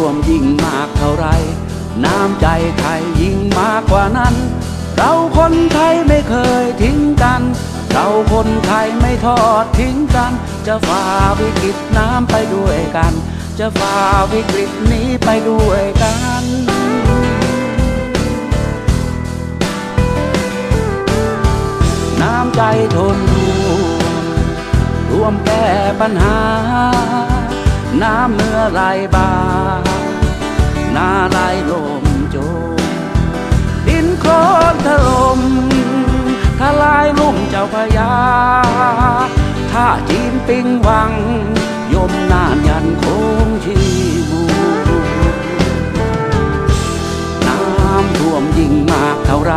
รวมยิงมากเท่าไร น้ำใจไทยยิ่งมากกว่านั้น เราคนไทยไม่เคยทิ้งกัน เราคนไทยไม่ทอดทิ้งกัน จะฝ่าวิกฤตน้ำไปด้วยกัน จะฝ่าวิกฤตนี้ไปด้วยกันน้ำใจทนร่วมแก้ปัญหา น้ำเมื่อไหลบาหน้าไหลลมโจมดินโคลนถล่มทลายลุ่มเจ้าพยาถ้าจีนปิงวัง ยมนานยันคงชีมูน้ำท่วมยิ่งมากเท่าไร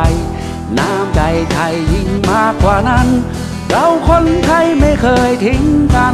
น้ำใจไทยยิ่งมากกว่านั้น เราคนไทยไม่เคยทิ้งกัน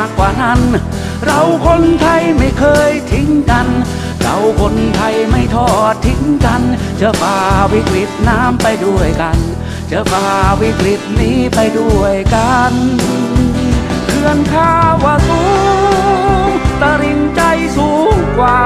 ากกว่านั้น เราคนไทยไม่เคยทิ้งกัน เราคนไทยไม่ทอดทิ้งกันจะฝ่าวิกฤตน้ำไปด้วยกันจะฝ่าวิกฤตนี้ไปด้วยกันเขื่อนข้าวสูงตริงใจสูงกว่า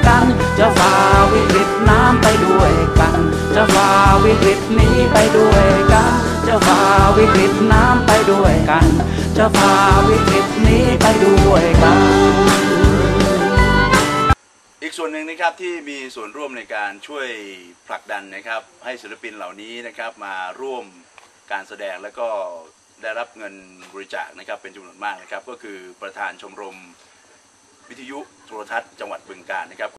วิกฤตนี้ไปด้วยกัน จะฝ่าวิกฤตน้ำไปด้วยกัน จะฝ่าวิกฤตนี้ไปด้วยกัน อีกส่วนหนึ่งนะครับที่มีส่วนร่วมในการช่วยผลักดันนะครับ ให้ศิลปินเหล่านี้นะครับมาร่วมการแสดงแล้วก็ได้รับเงินบริจาคนะครับเป็นจำนวนมากนะครับ ก็คือประธานชมรมวิทยุโทรทัศน์จังหวัดบึงกาฬนะครับ